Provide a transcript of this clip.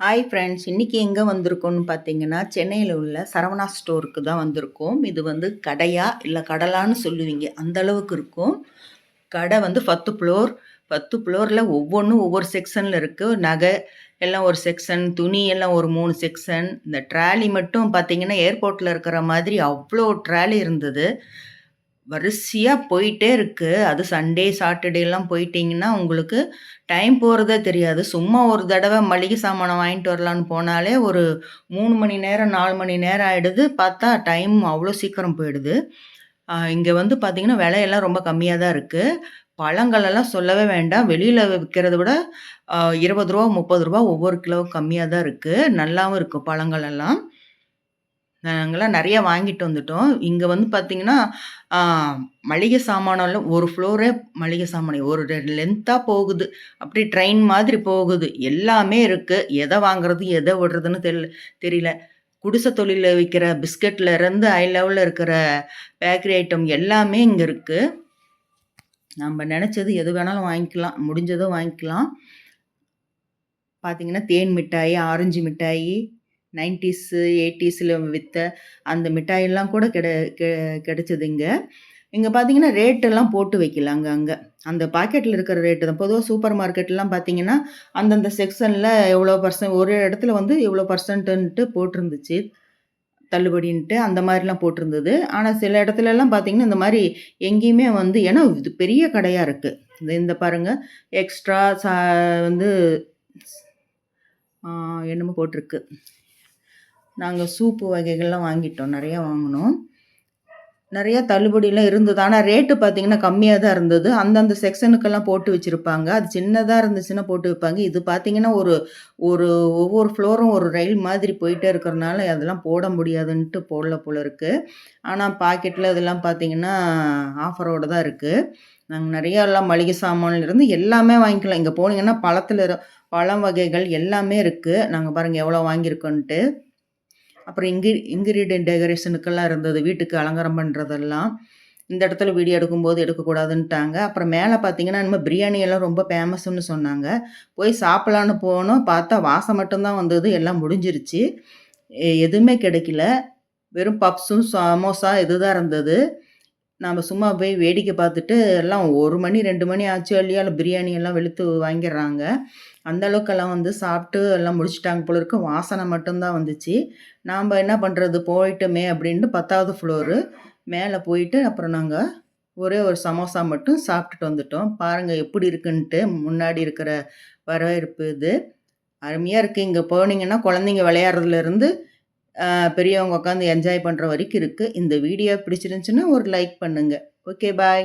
Hi friends இன்றைக்கி எங்கே வந்திருக்கோம்னு பார்த்தீங்கன்னா சென்னையில் உள்ள சரவணா ஸ்டோருக்கு தான் வந்திருக்கோம். இது வந்து கடையா இல்லை கடலான்னு சொல்லுவீங்க அந்த அளவுக்கு இருக்கும். கடை வந்து பத்து ஃப்ளோர் பத்து ஃப்ளோரில் ஒவ்வொன்றும் ஒவ்வொரு செக்ஷனில் இருக்குது நகை எல்லாம் ஒரு செக்ஷன் துணி எல்லாம் ஒரு மூணு செக்ஷன் இந்த ட்ராலி மட்டும் பார்த்தீங்கன்னா ஏர்போர்ட்டில் இருக்கிற மாதிரி அவ்வளோ ட்ராலி இருந்தது. வரிசையாக போயிட்டே இருக்குது அது சண்டே சாட்டர்டேலாம் போயிட்டிங்கன்னா உங்களுக்கு டைம் போகிறதே தெரியாது. சும்மா ஒரு தடவை மளிகை சாமானை வாங்கிட்டு வரலான்னு போனாலே ஒரு மூணு மணி நேரம் நாலு மணி நேரம் ஆகிடுது பார்த்தா டைம் அவ்வளோ சீக்கிரம் போயிடுது. இங்கே வந்து பார்த்திங்கன்னா விலையெல்லாம் ரொம்ப கம்மியாக தான் இருக்குது பழங்களெல்லாம் சொல்லவே வேண்டாம். வெளியில் விற்கிறத விட இருபது ரூபா முப்பது ரூபா ஒவ்வொரு கிலோவும் கம்மியாக தான் இருக்குது நல்லாவும் இருக்குது பழங்களெல்லாம் நாங்கள்லாம் நிறையா வாங்கிட்டு வந்துட்டோம். இங்கே வந்து பார்த்திங்கன்னா மளிகை சாமானெல்லாம் ஒரு ஃப்ளோரே மளிகை சாமான் ஒரு லென்த்தாக போகுது. அப்படி ட்ரெயின் மாதிரி போகுது. எல்லாமே இருக்குது எதை வாங்குறது எதை விடுறதுன்னு தெரியல தெரியல. குடிசை தொழிலில் விற்கிற பிஸ்கட்டில் இருந்து ஐ லெவலில் இருக்கிற பேக்கரி ஐட்டம் எல்லாமே இங்கே இருக்குது நம்ம நினச்சது எது வேணாலும் வாங்கிக்கலாம். முடிஞ்சதும் வாங்கிக்கலாம். பார்த்திங்கன்னா தேன் மிட்டாய் ஆரஞ்சு மிட்டாயி நைன்டிஸு எயிட்டிஸில் விற்ற அந்த மிட்டாயெல்லாம் கூட கிட கெ இங்கே. இங்கே பார்த்தீங்கன்னா ரேட்டெல்லாம் போட்டு வைக்கலாம் அங்கே. அங்கே அந்த பாக்கெட்டில் இருக்கிற ரேட்டு தான். பொதுவாக சூப்பர் மார்க்கெட்லாம் பார்த்தீங்கன்னா அந்தந்த செக்ஷனில் எவ்வளோ பர்சன்ட் ஒரு இடத்துல வந்து எவ்வளோ பர்சன்ட்டுன்ட்டு போட்டிருந்துச்சு. தள்ளுபடின்ட்டு அந்த மாதிரிலாம் போட்டிருந்தது. ஆனால் சில இடத்துலலாம் பார்த்தீங்கன்னா இந்த மாதிரி எங்கேயுமே வந்து ஏன்னா இது பெரிய கடையாக இருக்குது இந்த இந்த பாருங்கள் எக்ஸ்ட்ரா சா வந்து என்னமோ போட்டிருக்கு. நாங்கள் சூப்பு வகைகள்லாம் வாங்கிட்டோம். நிறையா வாங்கினோம். நிறையா தள்ளுபடியெலாம் இருந்தது. ஆனால் ரேட்டு பார்த்திங்கன்னா கம்மியாக தான் இருந்தது. அந்தந்த செக்ஷனுக்கெல்லாம் போட்டு வச்சுருப்பாங்க. அது சின்னதாக இருந்துச்சுன்னா போட்டு வைப்பாங்க. இது பார்த்திங்கன்னா ஒரு ஒரு ஒவ்வொரு ஃப்ளோரும் ஒரு ரயில் மாதிரி போயிட்டே இருக்கிறனால அதெல்லாம் போட முடியாதுன்ட்டு போடல போல இருக்குது ஆனால் பாக்கெட்டில் இதெல்லாம் பார்த்திங்கன்னா ஆஃபரோடு தான் இருக்குது நாங்கள் நிறையா எல்லாம் மளிகை சாமான்லேருந்து எல்லாமே வாங்கிக்கலாம். இங்கே போனீங்கன்னா பழத்தில் பழம் வகைகள் எல்லாமே இருக்குது நாங்கள் பாருங்கள் எவ்வளோ வாங்கியிருக்கோன்ட்டு. அப்புறம் இங்கி இன்கிரீடியன்ட் டெக்கரேஷனுக்கெல்லாம் இருந்தது. வீட்டுக்கு அலங்காரம் பண்ணுறதெல்லாம் இந்த இடத்துல வீடியோ எடுக்கும்போது எடுக்கக்கூடாதுன்ட்டாங்க. அப்புறம் மேலே பார்த்தீங்கன்னா நம்ம பிரியாணியெல்லாம் ரொம்ப ஃபேமஸ்ன்னு சொன்னாங்க. போய் சாப்பிட்லான்னு போனோம். பார்த்தா வாசம் மட்டும்தான் வந்தது. எல்லாம் முடிஞ்சிருச்சு. எதுவுமே கிடைக்கல. வெறும் பப்ஸும் சமோசா இதுதான் இருந்தது. நாம் சும்மா போய் வேடிக்கை பார்த்துட்டு எல்லாம் ஒரு மணி ரெண்டு மணி ஆச்சு இல்லையா? பிரியாணி எல்லாம் வெளுத்து வாங்கிடுறாங்க. அந்த அளவுக்கெல்லாம் வந்து சாப்பிட்டு எல்லாம் முடிச்சிட்டாங்க போல இருக்கு. வாசனை மட்டும்தான் வந்துச்சு. நாம் என்ன பண்ணுறது போயிட்டோமே அப்படின்ட்டு பத்தாவது ஃப்ளோரு மேலே போயிட்டு அப்புறம் நாங்கள் ஒரே ஒரு சமோசா மட்டும் சாப்பிட்டுட்டு வந்துட்டோம். பாருங்கள் எப்படி இருக்குன்ட்டு முன்னாடி இருக்கிற வரவேற்பு இது. அருமையாக இருக்குது இங்கே போனீங்கன்னா குழந்தைங்க விளையாடுறதுலேருந்து பெரியவங்க உட்காந்து என்ஜாய் பண்ணுற வரைக்கும் இருக்குது இந்த வீடியோ பிடிச்சிருந்துச்சின்னா ஒரு லைக் பண்ணுங்கள் ஓகே பாய்